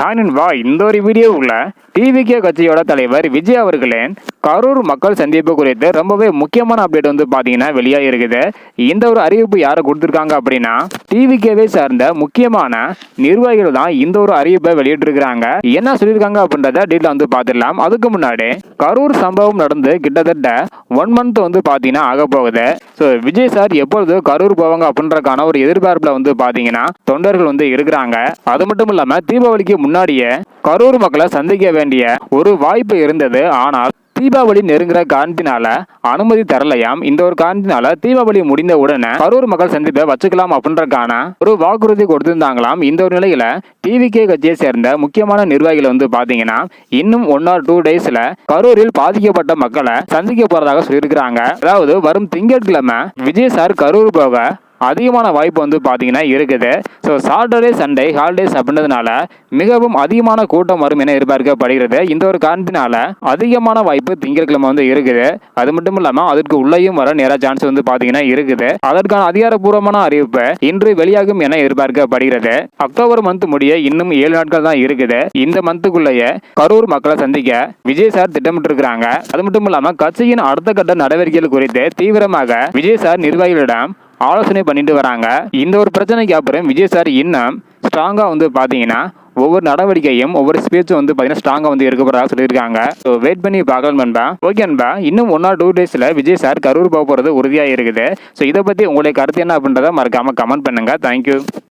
Hi வா இந்த ஒரு வீடியோவுக்குள்ள டிவிகே கட்சியோட தலைவர் விஜய் அவர்களின் கரூர் மக்கள் சந்திப்பு குறித்து ரொம்பவே முக்கியமான அப்டேட் வந்து பார்த்தீங்கன்னா வெளியாக இருக்குது. இந்த ஒரு அறிவிப்பு யாரை கொடுத்துருக்காங்க அப்படின்னா டிவிகேவை சார்ந்த முக்கியமான நிர்வாகிகள் தான் இந்த ஒரு அறிவிப்பை வெளியிட்டிருக்கிறாங்க. என்ன சொல்லியிருக்காங்க அப்படின்றத டீட்டில் வந்து பார்த்துடலாம் அதுக்கு முன்னாடி கரூர் சம்பவம் நடந்து கிட்டத்தட்ட ஒன் மந்த் வந்து பார்த்தீங்கன்னா ஆக போகுது. ஸோ விஜய் சார் எப்பொழுது கரூர் போவாங்க அப்படின்றக்கான ஒரு எதிர்பார்ப்பில் வந்து பார்த்தீங்கன்னா தொண்டர்கள் வந்து இருக்கிறாங்க. அது மட்டும் இல்லாமல் தீபாவளிக்கு முன்னாடியே கரூர் மக்களை சந்திக்க வேண்டிய ஒரு வாய்ப்பு இருந்தது. ஆனால் தீபாவளி நெருங்குற காரணத்தினால அனுமதி தரலையாம். இந்த ஒரு காரணத்தினால தீபாவளி முடிந்த உடனே கரூர் மக்கள் சந்திப்பை வச்சுக்கலாம் அப்படின்றக்கான ஒரு வாக்குறுதி கொடுத்திருந்தாங்களாம். இந்த ஒரு நிலையில டிவிகே கட்சியை சேர்ந்த முக்கியமான நிர்வாகிகள் வந்து பாத்தீங்கன்னா இன்னும் ஒன் ஆர் டூ டேஸ்ல கரூரில் பாதிக்கப்பட்ட மக்களை சந்திக்க போறதாக சொல்லியிருக்கிறாங்க. அதாவது வரும் திங்கட்கிழமை விஜய் சார் கரூர் போக அதிகமான வாய்ப்பு வந்து பார்த்தீங்கன்னா இருக்குது. ஸோ சாட்டர்டே சண்டே ஹாலிடேஸ் அப்படின்றதுனால மிகவும் அதிகமான கூட்டம் வரும் என எதிர்பார்க்கப்படுகிறது. இந்த ஒரு காரணத்தினால அதிகமான வாய்ப்பு திங்கட்கிழமை வந்து இருக்குது. அது மட்டும் இல்லாமல் அதற்கு உள்ளேயும் வர நேராக சான்ஸ் வந்து பார்த்தீங்கன்னா இருக்குது. அதற்கான அதிகாரப்பூர்வமான அறிவிப்பு இன்று வெளியாகும் என எதிர்பார்க்கப்படுகிறது. அக்டோபர் மந்த் முடிய இன்னும் ஏழு நாட்கள் தான் இருக்குது. இந்த மந்த்துக்குள்ளேயே கரூர் மக்களை சந்திக்க விஜய் சார் திட்டமிட்டு இருக்கிறாங்க அது மட்டும் இல்லாமல் கட்சியின் அடுத்த கட்ட நடவடிக்கைகள் குறித்து தீவிரமாக விஜய் சார் நிர்வாகிகளிடம் ஆலோசனை பண்ணிட்டு வராங்க. இந்த ஒரு பிரச்சனைக்கு அப்புறம் விஜய் சார் இன்னும் ஸ்ட்ராங்காக வந்து பார்த்தீங்கன்னா ஒவ்வொரு நடவடிக்கையும் ஒவ்வொரு ஸ்பீச்சும் வந்து பார்த்தீங்கன்னா ஸ்ட்ராங்காக வந்து இருக்க போகிறதா சொல்லியிருக்காங்க. ஸோ வெயிட் பண்ணி பார்க்கலாம் நண்பா. ஓகே நண்பா. இன்னும் ஒன் ஆர் டூ டேஸில் விஜய் சார் கரூர் போக போகிறது உறுதியாக இருக்குது ஸோ இதை பற்றி உங்களுடைய கருத்து என்ன அப்படின்றத மறக்காமல் கமெண்ட் பண்ணுங்கள் தேங்க்யூ